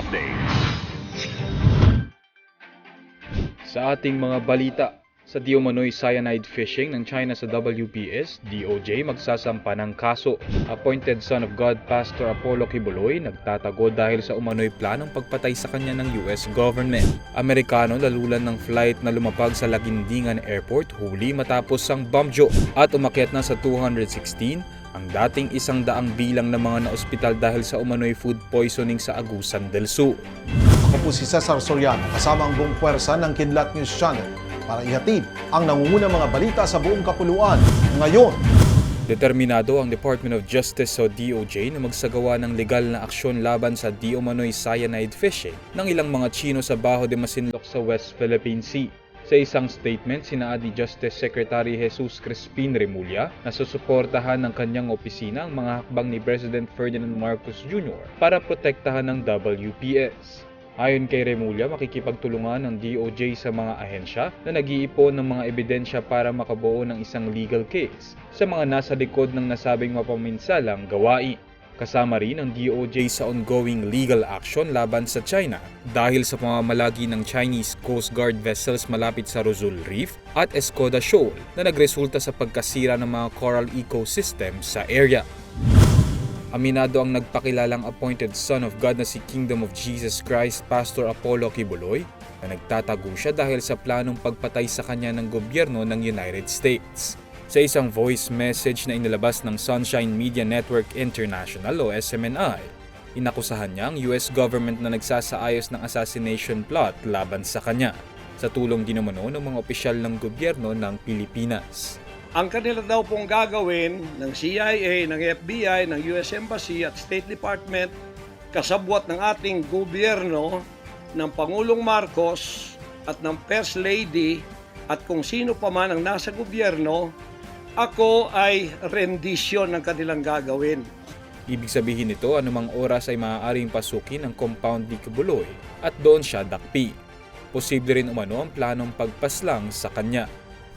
updates. Sa ating mga balita, sa di cyanide fishing ng China sa WPS, DOJ magsasampa ng kaso. Appointed son of God Pastor Apollo Kibuloy nagtatago dahil sa umano'y planong pagpatay sa kanya ng US government. Amerikano lalulan ng flight na lumapag sa Lagindingan Airport huli matapos ang bomb joke at umakyat na sa 216 ang dating isang daang bilang ng mga naospital dahil sa umano'y food poisoning sa Agusan del Sur. Ako po si Cesar Soriano kasama ang buong puwersa ng Kidlat News Channel para ihatid ang nangungunang mga balita sa buong kapuluan ngayon. Determinado ang Department of Justice o DOJ na magsagawa ng legal na aksyon laban sa di umano'y cyanide fishing ng ilang mga Chino sa Baho de Masinloc sa West Philippine Sea. Sa isang statement, sinaadi Justice Secretary Jesus Crispin Remulla na susuportahan ng kanyang opisina ang mga hakbang ni President Ferdinand Marcos Jr. para protektahan ng WPS. Ayon kay Remulla, makikipagtulungan ng DOJ sa mga ahensya na nag-iipon ng mga ebidensya para makabuo ng isang legal case sa mga nasa likod ng nasabing mapaminsalang gawain. Kasama rin ang DOJ sa ongoing legal action laban sa China dahil sa pamamalagi ng Chinese Coast Guard vessels malapit sa Rosul Reef at Escoda Shoal na nagresulta sa pagkasira ng mga coral ecosystem sa area. Aminado ang nagpakilalang appointed son of God na si Kingdom of Jesus Christ, Pastor Apollo Kibuloy, na nagtatago siya dahil sa planong pagpatay sa kanya ng gobyerno ng United States. Sa isang voice message na inilabas ng Sunshine Media Network International o SMNI, inakusahan niya ang US government na nagsasaayos ng assassination plot laban sa kanya sa tulong din umano ng mga opisyal ng gobyerno ng Pilipinas. Ang kanila daw pong gagawin ng CIA, ng FBI, ng US Embassy at State Department kasabwat ng ating gobyerno ng Pangulong Marcos at ng First Lady at kung sino pa man ang nasa gobyerno, ako ay rendisyon ng kanilang gagawin. Ibig sabihin nito anumang oras ay maaaring pasukin ang compound ni Kibuloy at doon siya dakpi. Posible rin umano ang planong pagpaslang sa kanya.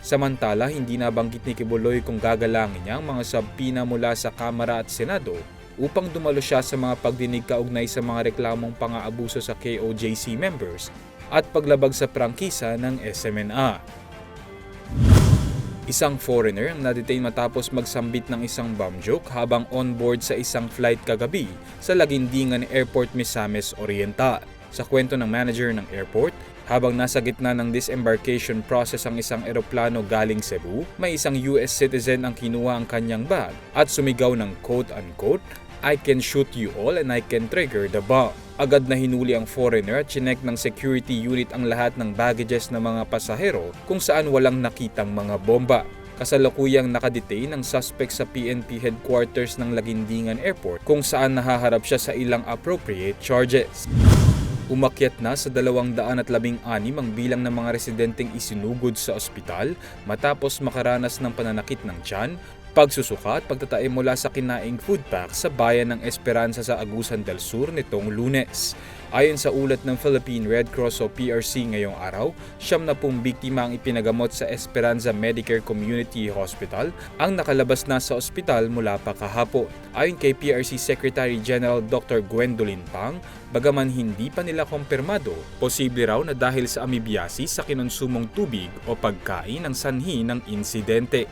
Samantala, hindi nabanggit ni Kibuloy kung gagalangin niya ang mga sabpina mula sa Kamara at Senado upang dumalo siya sa mga pagdinig kaugnay sa mga reklamong pang-aabuso sa KOJC members at paglabag sa prangkisa ng SMNA. Isang foreigner ang nadetain matapos magsambit ng isang bomb joke habang on board sa isang flight kagabi sa Lagindingan Airport, Misamis Oriental. Sa kwento ng manager ng airport, habang nasa gitna ng disembarkation process ang isang eroplano galing Cebu, may isang US citizen ang kinuha ang kanyang bag at sumigaw ng quote-unquote, I can shoot you all and I can trigger the bomb. Agad na hinuli ang foreigner at chinek ng security unit ang lahat ng baggages ng mga pasahero kung saan walang nakitang mga bomba. Kasalukuyang nakadetain ang suspect sa PNP headquarters ng Lagindingan Airport kung saan nahaharap siya sa ilang appropriate charges. Umakyat na sa 216 ang bilang ng mga residenteng isinugod sa ospital matapos makaranas ng pananakit ng tiyan, pagsusuka at pagtatae mula sa kinaing food pack sa bayan ng Esperanza sa Agusan del Sur nitong lunes. Ayon sa ulat ng Philippine Red Cross o PRC ngayong araw, siyam na pong biktima ang ipinagamot sa Esperanza Medicare Community Hospital ang nakalabas na sa ospital mula pa kahapon. Ayon kay PRC Secretary General Dr. Gwendolyn Pang, bagaman hindi pa nila kumpirmado, posible raw na dahil sa amibiasis sa kinonsumong tubig o pagkain ang sanhi ng insidente.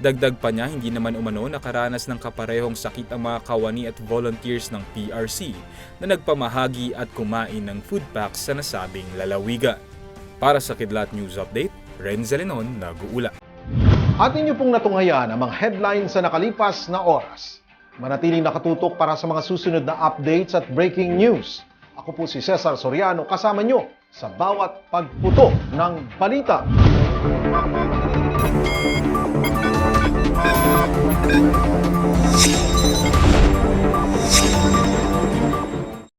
Dagdag pa niya, hindi naman umano nakaranas ng kaparehong sakit ang mga kawani at volunteers ng PRC na nagpamahagi at kumain ng food packs sa nasabing lalawigan. Para sa Kidlat News Update, Renzo Lenon, nag-uula. At inyo pong natunghayan ang mga headlines sa nakalipas na oras. Manatiling nakatutok para sa mga susunod na updates at breaking news. Ako po si Cesar Soriano kasama nyo sa bawat pagputo ng balita. Thank you.